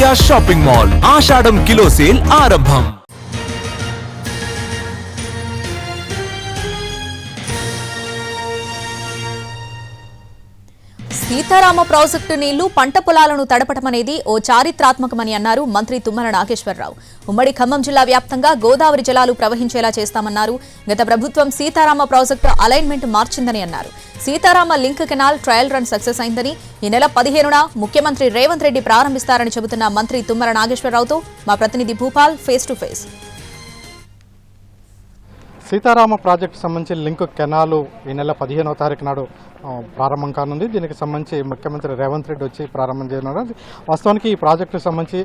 India shopping mall Ashadh kilo sale आरंभम Sitarama project నీళ్ళు పంట పొలాలను తడపటమనేది ఓ చారిత్రాత్మకమని అన్నారు మంత్రి తుమ్మల నాగేశ్వరరావు. ఉమ్మడి ఖమ్మం జిల్లా వ్యాప్తంగా గోదావరి జలాలు ప్రవహించేలా చేస్తామన్నారు. గత ప్రభుత్వం సీతారామ ప్రాజెక్టు అలైన్మెంట్ మార్చిందని అన్నారు. Sitarama link canal trial run success అయిందని ఈ నెల పదిహేనున ముఖ్యమంత్రి రేవంత్ రెడ్డి ప్రారంభిస్తారని చెబుతున్న మంత్రి తుమ్మల నాగేశ్వరరావుతో మా ప్రతినిధి Bhupal face to face. Sitarama project సంబంధించి లింక్ కెనాలు ఈ నెల పదిహేనవ తారీఖు నాడు ప్రారంభం కానుంది. దీనికి సంబంధించి ముఖ్యమంత్రి రేవంత్ రెడ్డి వచ్చి ప్రారంభం చేయనున్నారు. వాస్తవానికి ఈ ప్రాజెక్టుకు సంబంధించి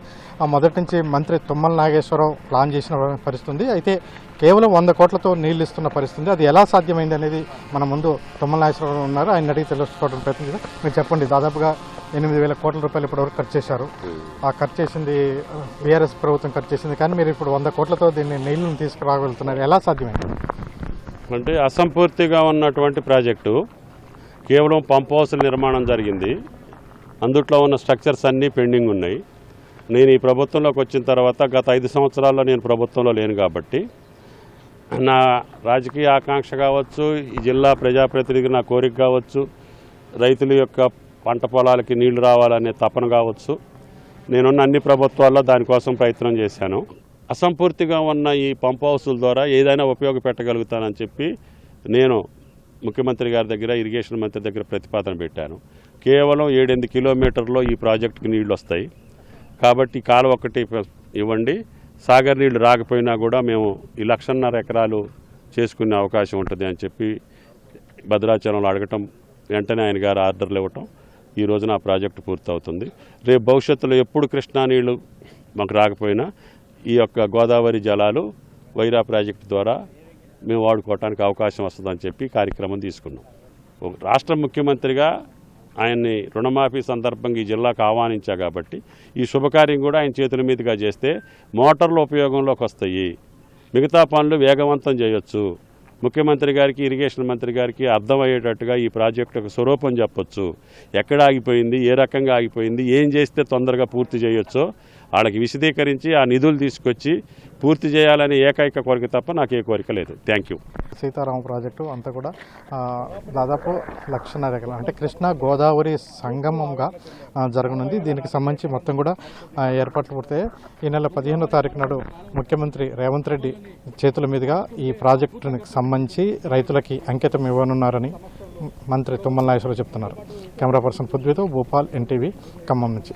మొదటి నుంచి మంత్రి తుమ్మల నాగేశ్వరరావు ప్లాన్ చేసిన పరిస్థితుంది. అయితే కేవలం వంద కోట్లతో నీళ్ళు ఇస్తున్న పరిస్థితి అది ఎలా సాధ్యమైంది అనేది మన ముందు తుమ్మల నాగేశ్వరరావు ఉన్నారు. ఆయన అడిగి తెలుసుకోవడం ప్రయత్నం మీరు చెప్పండి. దాదాపుగా ఎనిమిది వేల కోట్ల రూపాయలు ఇప్పటివరకు ఖర్చు చేశారు. ఆ ఖర్చు చేసింది బీఆర్ఎస్ ప్రభుత్వం ఖర్చు చేసింది. కానీ మీరు ఇప్పుడు వంద కోట్లతో దీన్ని నీళ్ళను తీసుకురాగలుగుతున్నారు. ఎలా సాధ్యమైంది? అంటే అసంపూర్తిగా ఉన్నటువంటి ప్రాజెక్టు కేవలం పంప్ హౌస్ నిర్మాణం జరిగింది. అందుట్లో ఉన్న స్ట్రక్చర్స్ అన్నీ పెండింగ్ ఉన్నాయి. నేను ఈ ప్రభుత్వంలోకి వచ్చిన తర్వాత గత ఐదు సంవత్సరాల్లో నేను ప్రభుత్వంలో లేను కాబట్టి నా రాజకీయ ఆకాంక్ష కావచ్చు ఈ జిల్లా ప్రజాప్రతినిధి నా కోరిక కావచ్చు రైతుల యొక్క పంట పొలాలకి నీళ్ళు రావాలనే తపన కావచ్చు. నేనున్న అన్ని ప్రభుత్వాల్లో దానికోసం ప్రయత్నం చేశాను. అసంపూర్తిగా ఉన్న ఈ పంప్ హౌసుల ద్వారా ఏదైనా ఉపయోగపెట్టగలుగుతానని చెప్పి నేను ముఖ్యమంత్రి గారి దగ్గర ఇరిగేషన్ మంత్రి దగ్గర ప్రతిపాదన పెట్టాను. కేవలం ఏడెనిమిది కిలోమీటర్లో ఈ ప్రాజెక్టుకి నీళ్ళు వస్తాయి. కాబట్టి కాలువ ఒకటి ఇవ్వండి. సాగర్ నీళ్ళు రాకపోయినా కూడా మేము ఈ లక్షన్నర ఎకరాలు చేసుకునే అవకాశం ఉంటుంది అని చెప్పి భద్రాచలంలో అడగటం వెంటనే ఆయన గారు ఆర్డర్లు ఇవ్వటం ఈ రోజున ఆ ప్రాజెక్టు పూర్తవుతుంది. రేపు భవిష్యత్తులో ఎప్పుడు కృష్ణా నీళ్ళు మాకు రాకపోయినా ఈ యొక్క గోదావరి జలాలు వైరా ప్రాజెక్టు ద్వారా మేము వాడుకోవడానికి అవకాశం వస్తుందని చెప్పి కార్యక్రమం తీసుకున్నాం. రాష్ట్ర ముఖ్యమంత్రిగా ఆయన్ని రుణమాఫీ సందర్భంగా ఈ జిల్లాకు ఆహ్వానించా కాబట్టి ఈ శుభకార్యం కూడా ఆయన చేతుల మీదుగా చేస్తే మోటార్లు ఉపయోగంలోకి వస్తాయి. మిగతా పనులు వేగవంతం చేయొచ్చు. ముఖ్యమంత్రి గారికి ఇరిగేషన్ మంత్రి గారికి అర్థమయ్యేటట్టుగా ఈ ప్రాజెక్టుకు స్వరూపం చెప్పొచ్చు. ఎక్కడ ఆగిపోయింది ఏ రకంగా ఆగిపోయింది ఏం చేస్తే తొందరగా పూర్తి చేయొచ్చో వాళ్ళకి విశదీకరించి ఆ నిధులు తీసుకొచ్చి పూర్తి చేయాలనే ఏకైక కోరిక తప్ప నాకు ఏ కోరిక లేదు. థ్యాంక్ యూ సీతారామ ప్రాజెక్టు అంతా కూడా దాదాపు లక్షన్నర ఎకరాలు అంటే కృష్ణా గోదావరి సంగమంగా జరగనుంది. దీనికి సంబంధించి మొత్తం కూడా ఏర్పాట్లు పూర్తయ్యాయి. ఈ నెల పదిహేనో తారీఖు నాడు ముఖ్యమంత్రి రేవంత్ రెడ్డి చేతుల మీదుగా ఈ ప్రాజెక్టునికి సంబంధించి రైతులకి అంకితం ఇవ్వనున్నారని మంత్రి తుమ్మల నాగేశ్వరరావు చెప్తున్నారు. కెమెరా పర్సన్ పృథ్వీతో భూపాల్ ఎన్టీవీ ఖమ్మం నుంచి.